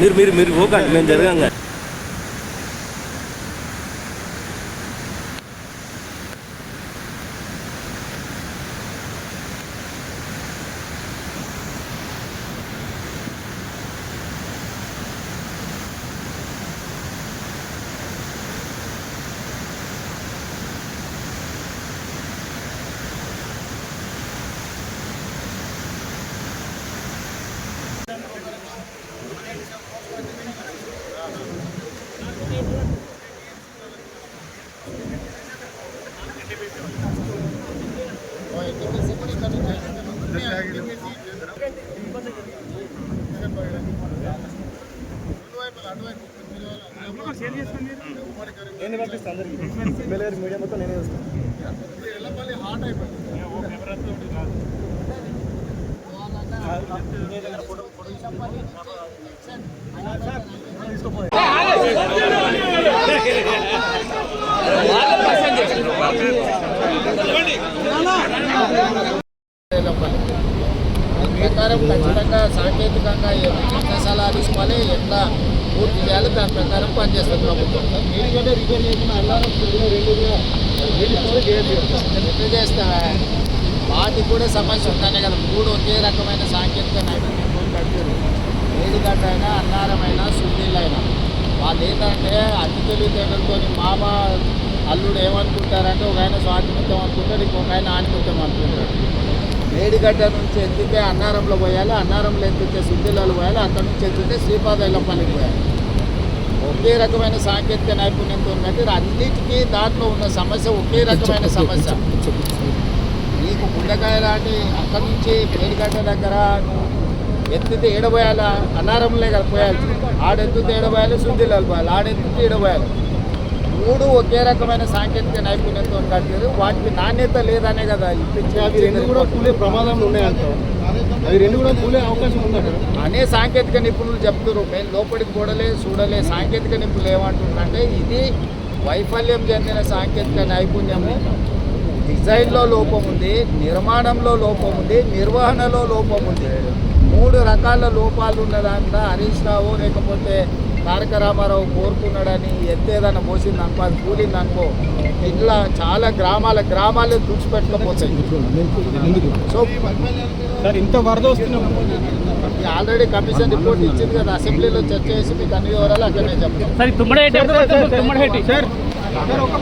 మీరు మీరు మీరు పోకండి మేము జరగంగా నేను పంపిస్తాను అందరికి ఎమ్మెల్యే మీడియా మొత్తం నేనే వస్తాను దాని ప్రకారం ఖచ్చితంగా సాంకేతికంగా సలహా తీసుకోవాలి ఎట్లా పూర్తి చేయాలి దాని ప్రకారం పనిచేస్తుంది ప్రభుత్వం. రిపేర్ చేస్తా. వాటికి కూడా సమస్య ఉంటానే కదా. మూడు ఒకే రకమైన సాంకేతిక నైపుణ్యంతో కట్టారు. వేడిగడ్డ అయినా అన్నారమైనా సున్నీళ్ళైనా వాళ్ళు ఏంటంటే అతి తెలివితేటలతో మామ అల్లుడు ఏమనుకుంటారంటే ఒక ఆయన స్వాతిమిత్తం అనుకుంటాడు ఇంకొక ఆయన ఆనిమిత్తం అనుకుంటాడు. వేడిగడ్డ నుంచి ఎత్తితే అన్నారంలో పోయాలి అన్నారంలో ఎత్తితే సుద్దిలలో పోయాలి అక్కడి నుంచి ఎత్తితే శ్రీపాద పనికి పోయాలి. ఒకే రకమైన సాంకేతిక నైపుణ్యంతో ఉన్నట్టు అన్నిటికీ దాంట్లో ఉన్న సమస్య ఒకే రకమైన సమస్య. నీకు గుండెకాయ లాంటి అక్కడి నుంచి వేడిగడ్డ దగ్గర నువ్వు ఎత్తితే ఏడబోయాలి? అన్నారంలే కదా పోయాలి. ఆడెత్తితే ఏడబోయాలి శుద్ధిలాలు పోయాలి ఆడెత్తితే ఏడబోయాలి. మూడు ఒకే రకమైన సాంకేతిక నైపుణ్యంతో కట్టారు. వాటికి నాణ్యత లేదనే కదా అవి రెండు కూడా కూలే ప్రమాదంలో ఉన్నాయంట అవి రెండు కూడా కూలే అవకాశం అనే సాంకేతిక నిపుణులు చెప్తున్నారు. మేము లోపలికి కూడలే చూడలే సాంకేతిక నిపుణులు ఏమంటున్నారంటే ఇది వైఫల్యం చెందిన సాంకేతిక నైపుణ్యము. డిజైన్లో లోపం ఉంది నిర్మాణంలో లోపం ఉంది నిర్వహణలో లోపం ఉంది మూడు రకాల లోపాలు ఉన్నదాంట్లో హరీష్ రావు లేకపోతే తారక రామారావు కోరుకున్నాడని ఎత్తేదన్న పోసింది అనుకో అది కూలింది అనుకో ఇట్లా చాలా గ్రామాల గ్రామాలు తుడిచిపెట్టకపోతాయి సో సార్ ఇంత వరద వస్తున్నప్పుడు ఆల్రెడీ కమిషన్ రిపోర్ట్ ఇచ్చింది కదా అసెంబ్లీలో చర్చ చేసి మీకు అన్ని వివరాలు అక్కడనే చెప్తాం